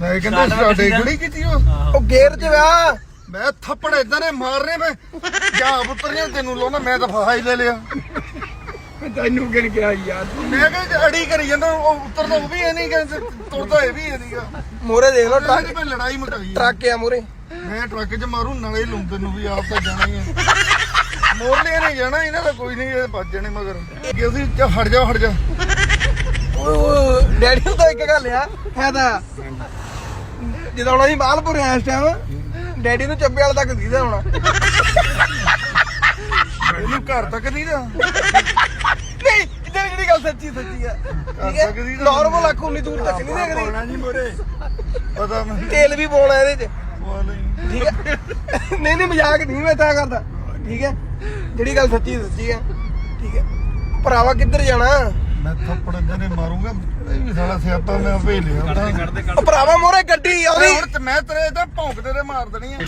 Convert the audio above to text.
ਮੈਂ ਕਹਿੰਦਾ ਸਟਾਰਟ ਕੁੜੀ ਕੀਤੀ ਉਹ ਉਹ ਗੇਅਰ 'ਚ ਵਾ। ਮੈਂ ਥੱਪੜ ਇਦਾਂ ਨੇ ਮਾਰਨੇ ਮੈਂ। ਜਾ ਪੁੱਤਰ ਨੇ ਤੈਨੂੰ ਲਾਉਣਾ ਮੈਂ ਤਾਂ ਫਾਹਾ ਹੀ ਲੈ ਲਿਆ। ਤੈਨੂੰ ਕਿਹਨ ਕਿਹਾ ਯਾਰ? ਮੈਂ ਕਿਹਾ ਅੜੀ ਕਰੀ ਜਾਂਦਾ ਉਹ ਉੱਤਰਦਾ ਉਹ ਵੀ ਇਹ ਨਹੀਂ ਕਿ ਤੁਰਦਾ ਇਹ ਵੀ ਇਹ ਨਹੀਂਗਾ ਮੋਰੇ ਦੇਖ ਲਓ ਟਰੱਕ ਤੇ ਲੜਾਈ ਮਟਾਈ। ਟਰੱਕ ਆ ਮੋਰੇ। ਮੈਂ ਟਰੱਕ 'ਚ ਮਾਰੂ ਨਾਲੇ ਲੂੰ ਤੈਨੂੰ ਵੀ ਆਪ ਤਾਂ ਜਾਣਾ ਹੀ ਹੈ ਮੋਰਲੇ ਨਹੀਂ ਜਾਣਾ ਇਹਨਾਂ ਦਾ ਕੋਈ ਨਹੀਂ ਇਹ ਭੱਜ ਜਾਣੇ ਮਗਰ। ਕਿ ਅਸੀਂ ਹਟ ਜਾ ਹਟ ਜਾ। ਉਹ ਡੈਡੀ ਨੂੰ ਤਾਂ ਇੱਕ ਗੱਲ ਆ ਫਾਇਦਾ ਜਦੋਂ ਹੁਣ ਅਸੀਂ ਮਾਲਪੁਰ ਆ ਇਸ ਟਾਈਮ ਡੈਡੀ ਨੂੰ ਚੱਬੇ ਵਾਲ ਤੱਕ ਦੀਦਾ ਹੋਣਾ ਇਹਨੂੰ ਘਰ ਤੱਕ ਨਹੀਂ ਦਾ ਨਹੀਂ ਇੱਧਰ ਜਿਹੜੀ ਗੱਲ ਸੱਚੀ ਸੱਚੀ ਆ। ਠੀਕ ਹੈ? ਨਾਰਮਲ ਆਖੂ ਉਨੀ ਦੂਰ ਤੱਕ ਨਹੀਂ ਦੇਖਦੀ। ਨਹੀਂ ਮੋਰੇ। ਪਤਾ ਮੈਂ ਤੇਲ ਵੀ ਪਾਉਣਾ ਇਹਦੇ 'ਚ। ਨਹੀਂ। ਠੀਕ ਹੈ? ਨਹੀਂ ਨਹੀਂ ਮਜ਼ਾਕ ਨਹੀਂ ਮੈਂ ਤਾਂ ਕਰਦਾ। ਠੀਕ ਹੈ? ਜਿਹੜੀ ਗੱਲ ਸੱਚੀ ਸੱਚੀ ਹੈ। ਠੀਕ ਹੈ? ਭਰਾਵਾ ਕਿੱਧਰ ਜਾਣਾ? ਮੈਂ ਥੱਪੜ ਜਨੇ ਮਾਰੂੰਗਾ ਇਹ ਵੀ ਸਾਲਾ ਸਿਆਪਾ ਮੈਂ ਹੀ ਲਿਆ। ਹੁੰਦਾ ਉਹ ਭਰਾਵਾ ਮੋਰੇ ਗੱਡੀ ਆਉਂਦੀ ਹੁਣ ਤੇ ਮੈਂ ਤੇਰੇ ਤਾਂ ਭੌਂਕਦੇ ਤੇ ਮਾਰ ਦੇਣੀ ਆ।